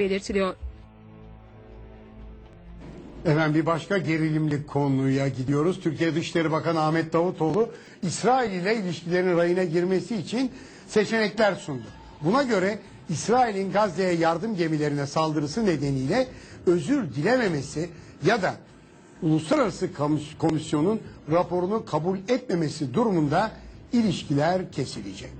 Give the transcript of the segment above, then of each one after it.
belirtiliyor. Efendim bir başka gerilimli konuya gidiyoruz. Türkiye Dışişleri Bakanı Ahmet Davutoğlu İsrail ile ilişkilerin rayına girmesi için seçenekler sundu. Buna göre İsrail'in Gazze'ye yardım gemilerine saldırısı nedeniyle özür dilememesi ya da Uluslararası Komis- Komisyon'un raporunu kabul etmemesi durumunda ilişkiler kesilecek.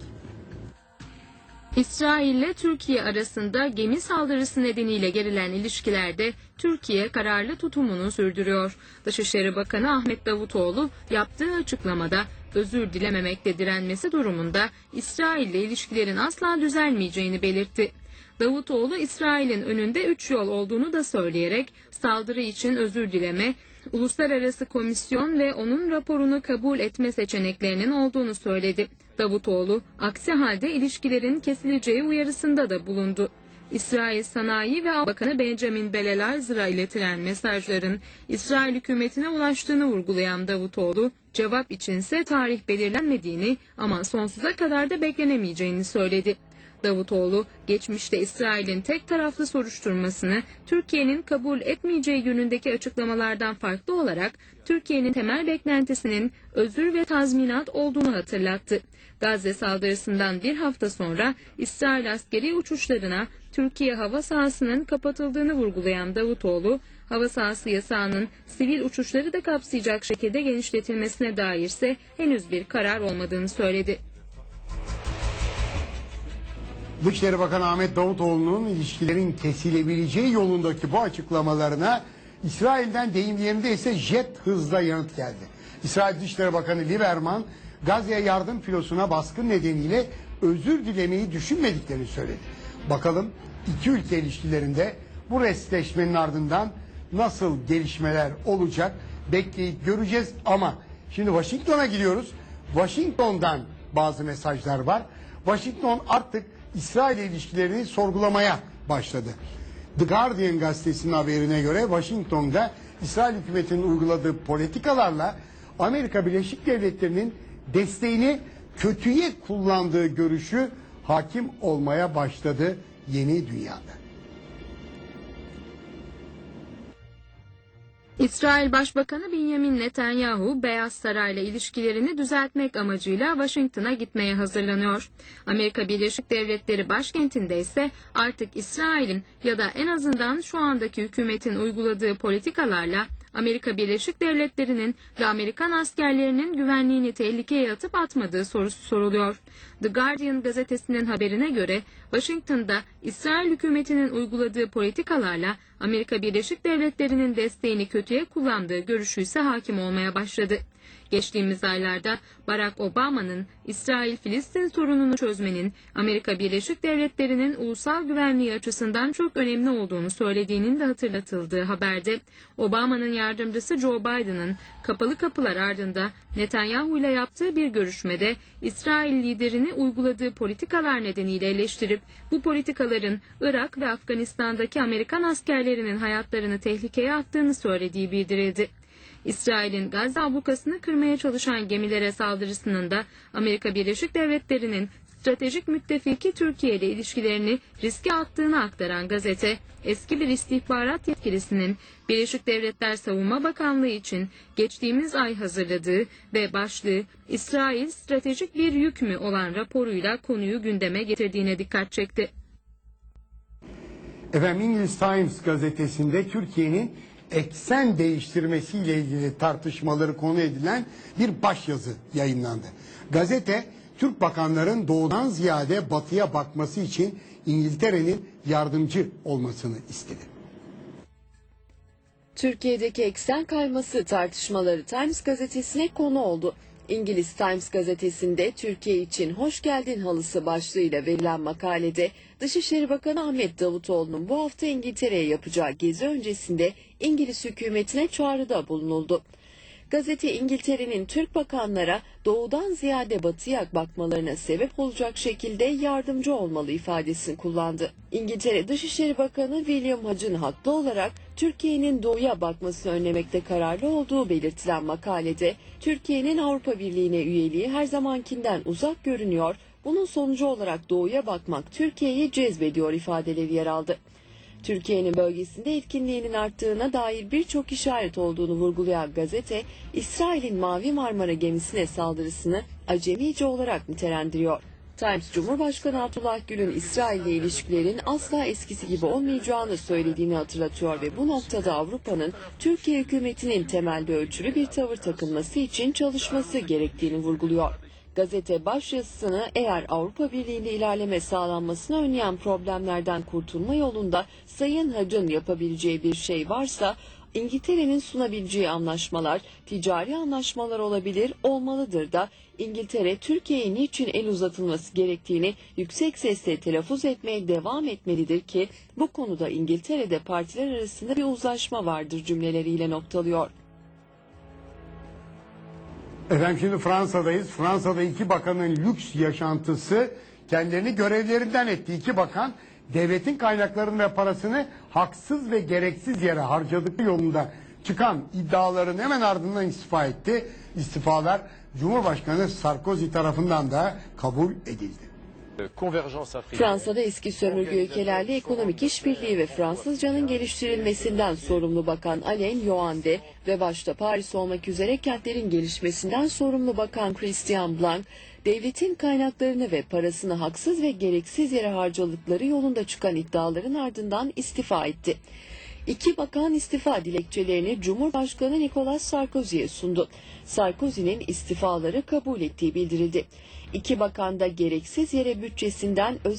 İsrail ile Türkiye arasında gemi saldırısı nedeniyle gerilen ilişkilerde Türkiye kararlı tutumunu sürdürüyor. Dışişleri Bakanı Ahmet Davutoğlu yaptığı açıklamada özür dilememekte direnmesi durumunda İsrail ile ilişkilerin asla düzelmeyeceğini belirtti. Davutoğlu İsrail'in önünde üç yol olduğunu da söyleyerek saldırı için özür dileme, uluslararası komisyon ve onun raporunu kabul etme seçeneklerinin olduğunu söyledi. Davutoğlu aksi halde ilişkilerin kesileceği uyarısında da bulundu. İsrail Sanayi ve Bakanı Benjamin Belelazır'a iletilen mesajların İsrail hükümetine ulaştığını vurgulayan Davutoğlu, cevap içinse tarih belirlenmediğini ama sonsuza kadar da beklenemeyeceğini söyledi. Davutoğlu, geçmişte İsrail'in tek taraflı soruşturmasını Türkiye'nin kabul etmeyeceği yönündeki açıklamalardan farklı olarak Türkiye'nin temel beklentisinin özür ve tazminat olduğunu hatırlattı. Gazze saldırısından bir hafta sonra İsrail askeri uçuşlarına Türkiye hava sahasının kapatıldığını vurgulayan Davutoğlu, hava sahası yasağının sivil uçuşları da kapsayacak şekilde genişletilmesine dairse henüz bir karar olmadığını söyledi. Dışişleri Bakanı Ahmet Davutoğlu'nun ilişkilerin kesilebileceği yolundaki bu açıklamalarına İsrail'den deyim yerinde ise jet hızla yanıt geldi. İsrail Dışişleri Bakanı Lieberman Gazze'ye yardım filosuna baskın nedeniyle özür dilemeyi düşünmediklerini söyledi. Bakalım iki ülke ilişkilerinde bu restleşmenin ardından nasıl gelişmeler olacak bekleyip göreceğiz ama şimdi Washington'a gidiyoruz. Washington'dan bazı mesajlar var. Washington artık İsrail ilişkilerini sorgulamaya başladı. The Guardian gazetesinin haberine göre Washington'da İsrail hükümetinin uyguladığı politikalarla Amerika Birleşik Devletleri'nin desteğini kötüye kullandığı görüşü hakim olmaya başladı yeni dünyada. İsrail Başbakanı Benjamin Netanyahu, Beyaz Saray'la ilişkilerini düzeltmek amacıyla Washington'a gitmeye hazırlanıyor. Amerika Birleşik Devletleri başkentinde ise artık İsrail'in ya da en azından şu andaki hükümetin uyguladığı politikalarla Amerika Birleşik Devletleri'nin ve Amerikan askerlerinin güvenliğini tehlikeye atıp atmadığı sorusu soruluyor. The Guardian gazetesinin haberine göre Washington'da İsrail hükümetinin uyguladığı politikalarla Amerika Birleşik Devletleri'nin desteğini kötüye kullandığı görüşü ise hakim olmaya başladı. Geçtiğimiz aylarda Barack Obama'nın İsrail-Filistin sorununu çözmenin Amerika Birleşik Devletleri'nin ulusal güvenliği açısından çok önemli olduğunu söylediğinin de hatırlatıldığı haberde Obama'nın yardımcısı Joe Biden'ın kapalı kapılar ardında Netanyahu ile yaptığı bir görüşmede İsrail liderini uyguladığı politikalar nedeniyle eleştirip bu politikaların Irak ve Afganistan'daki Amerikan askerlerinin hayatlarını tehlikeye attığını söylediği bildirildi. İsrail'in Gazze ablukasını kırmaya çalışan gemilere saldırısının da Amerika Birleşik Devletleri'nin stratejik müttefiki Türkiye ile ilişkilerini riske attığını aktaran gazete, eski bir istihbarat yetkilisinin Birleşik Devletler Savunma Bakanlığı için geçtiğimiz ay hazırladığı ve başlığı İsrail stratejik bir yük mü olan raporuyla konuyu gündeme getirdiğine dikkat çekti. Efendim İngiliz Times gazetesinde Türkiye'nin eksen değiştirmesiyle ilgili tartışmaları konu edilen bir başyazı yayınlandı. Gazete Türk bakanların doğudan ziyade batıya bakması için İngiltere'nin yardımcı olmasını istedi. Türkiye'deki eksen kayması tartışmaları Times gazetesine konu oldu. İngiliz Times gazetesinde Türkiye için hoş geldin halısı başlığıyla verilen makalede Dışişleri Bakanı Ahmet Davutoğlu'nun bu hafta İngiltere'ye yapacağı gezi öncesinde İngiliz hükümetine çağrıda bulunuldu. Gazete İngiltere'nin Türk bakanlara doğudan ziyade batıya bakmalarına sebep olacak şekilde yardımcı olmalı ifadesini kullandı. İngiltere Dışişleri Bakanı William Hace'ın haklı olarak Türkiye'nin doğuya bakmasını önlemekte kararlı olduğu belirtilen makalede Türkiye'nin Avrupa Birliği'ne üyeliği her zamankinden uzak görünüyor, bunun sonucu olarak doğuya bakmak Türkiye'yi cezbediyor ifadeleri yer aldı. Türkiye'nin bölgesinde etkinliğinin arttığına dair birçok işaret olduğunu vurgulayan gazete, İsrail'in Mavi Marmara gemisine saldırısını acemice olarak nitelendiriyor. Times Cumhurbaşkanı Abdullah Gül'ün İsrail ile ilişkilerin asla eskisi gibi olmayacağını söylediğini hatırlatıyor ve bu noktada Avrupa'nın Türkiye hükümetinin temelde ölçülü bir tavır takınması için çalışması gerektiğini vurguluyor. Gazete başyazısını eğer Avrupa Birliği'nde ilerleme sağlanmasını önleyen problemlerden kurtulma yolunda Sayın Hac'ın yapabileceği bir şey varsa İngiltere'nin sunabileceği anlaşmalar, ticari anlaşmalar olabilir, olmalıdır da İngiltere Türkiye'ye niçin el uzatılması gerektiğini yüksek sesle telaffuz etmeye devam etmelidir ki bu konuda İngiltere'de partiler arasında bir uzlaşma vardır cümleleriyle noktalıyor. Efendim şimdi Fransa'dayız. Fransa'da iki bakanın lüks yaşantısı kendilerini görevlerinden etti. İki bakan devletin kaynaklarını ve parasını haksız ve gereksiz yere harcadıkları yolunda çıkan iddiaların hemen ardından istifa etti. İstifalar Cumhurbaşkanı Sarkozy tarafından da kabul edildi. Africaine. Fransa'da eski sömürge ülkelerle ekonomik işbirliği ve Fransızcanın geliştirilmesinden sorumlu bakan Alain Yoande ve başta Paris olmak üzere kentlerin gelişmesinden sorumlu bakan Christian Blanc, devletin kaynaklarını ve parasını haksız ve gereksiz yere harcadıkları yolunda çıkan iddiaların ardından istifa etti. İki bakan istifa dilekçelerini Cumhurbaşkanı Nicolas Sarkozy'ye sundu. Sarkozy'nin istifaları kabul ettiği bildirildi. İki bakan da gereksiz yere bütçesinden özel